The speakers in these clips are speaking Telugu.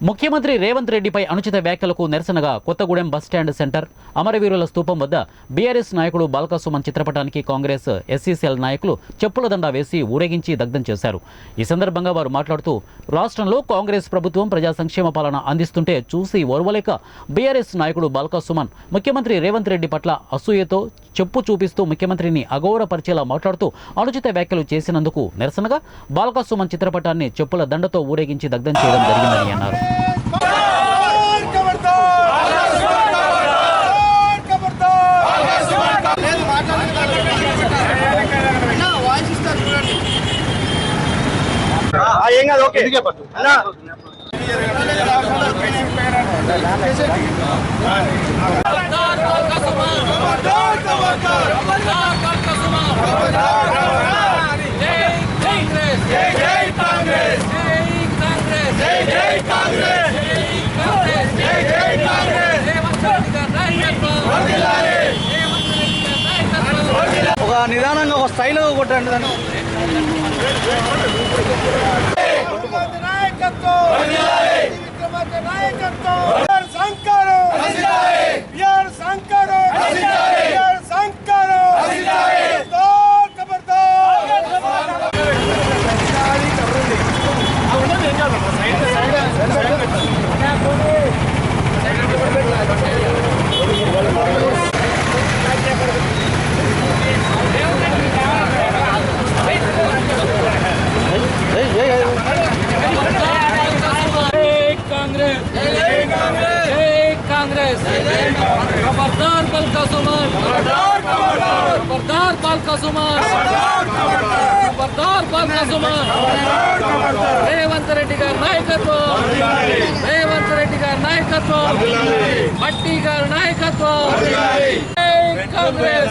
ముఖ్యమంత్రి రేవంత్ రెడ్డిపై అనుచిత వ్యాఖ్యలకు నిరసనగా కొత్తగూడెం బస్టాండ్ సెంటర్ అమరవీరుల స్తూపం వద్ద బీఆర్ఎస్ నాయకుడు బాల్కాసుమన్ చిత్రపటానికి కాంగ్రెస్ ఎస్సీసీఎల్ నాయకులు చెప్పుల దండ వేసి ఊరేగించి దగ్ధం చేశారు. ఈ సందర్భంగా వారు మాట్లాడుతూ రాష్ట్రంలో కాంగ్రెస్ ప్రభుత్వం ప్రజా సంక్షేమ పాలన అందిస్తుంటే చూసి ఓర్వలేక బీఆర్ఎస్ నాయకుడు బాల్కాసుమన్ ముఖ్యమంత్రి రేవంత్ రెడ్డి పట్ల అసూయతో చెప్పు చూపిస్తూ ముఖ్యమంత్రిని అగౌరవపరిచేలా మాట్లాడుతూ అనుచిత వ్యాఖ్యలు చేసినందుకు నిరసనగా బాల్కాసుమన్ చిత్రపటాన్ని చెప్పుల దండతో ఊరేగించి దగ్ధం చేయడం జరిగిందని అన్నారు. ఏం కాదు ఓకే. అన్నా ఒక నిదానంగా ఒక స్థాయిలో కొట్టండి దాన్ని. నాయకత్వం! कांग्रेस, खबरदार बल का सुमन खबरदार बल का सुमन खबरदार बल का सुमन रेवंत रेड्डी गार नायकत्व रेवंत रेड्डी गार नायकत्व भट्टी गार नायकत्व कांग्रेस।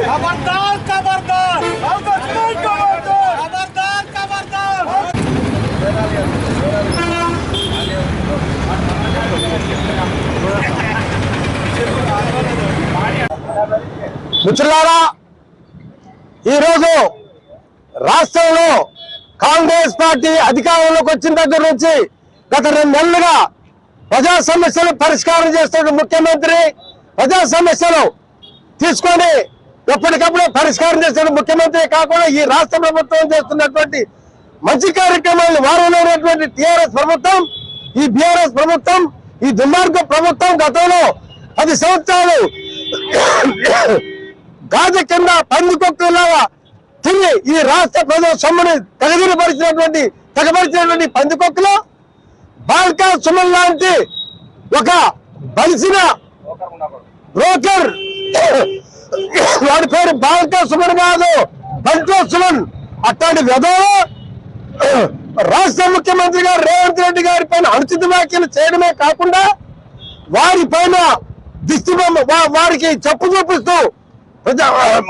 खबरदार खबरदार खबरदार खबरदार మిత్రులారా ఈరోజు రాష్ట్రంలో కాంగ్రెస్ పార్టీ అధికారంలోకి వచ్చిన దగ్గర నుంచి గత రెండు నెలలుగా ప్రజా సమస్యలు పరిష్కారం చేస్తున్న ముఖ్యమంత్రి ప్రజా సమస్యలు తీసుకొని ఎప్పటికప్పుడు పరిష్కారం చేసిన ముఖ్యమంత్రి కాకుండా ఈ రాష్ట్ర ప్రభుత్వం చేస్తున్నటువంటి మంచి కార్యక్రమాలను వారలేనటువంటి టిఆర్ఎస్ ప్రభుత్వం ఈ బిఆర్ఎస్ ప్రభుత్వం ఈ దుర్మార్గ ప్రభుత్వం గతంలో పది సంవత్సరాలు గాజ కింద పందికొక్కులాగా తిరిగి ఈ రాష్ట్ర ప్రజల సొమ్ముని తగదిరిపరిచినటువంటి తగపరిచినటువంటి పందికొక్కులో బాల్కా సుమన్ లాంటి ఒక బలిసిన బ్రోకర్. వాడి పేరు బాల్కా సుమన్ కాదు బంటో సుమన్. అట్లాంటి విధవ రాష్ట్ర ముఖ్యమంత్రి గారు రేవంత్ రెడ్డి గారి పైన అనుచిత వ్యాఖ్యలు చేయడమే కాకుండా వారి పైన దిష్టి వా- వారికి చెప్పు చూపిస్తూ ప్రజా ఏది?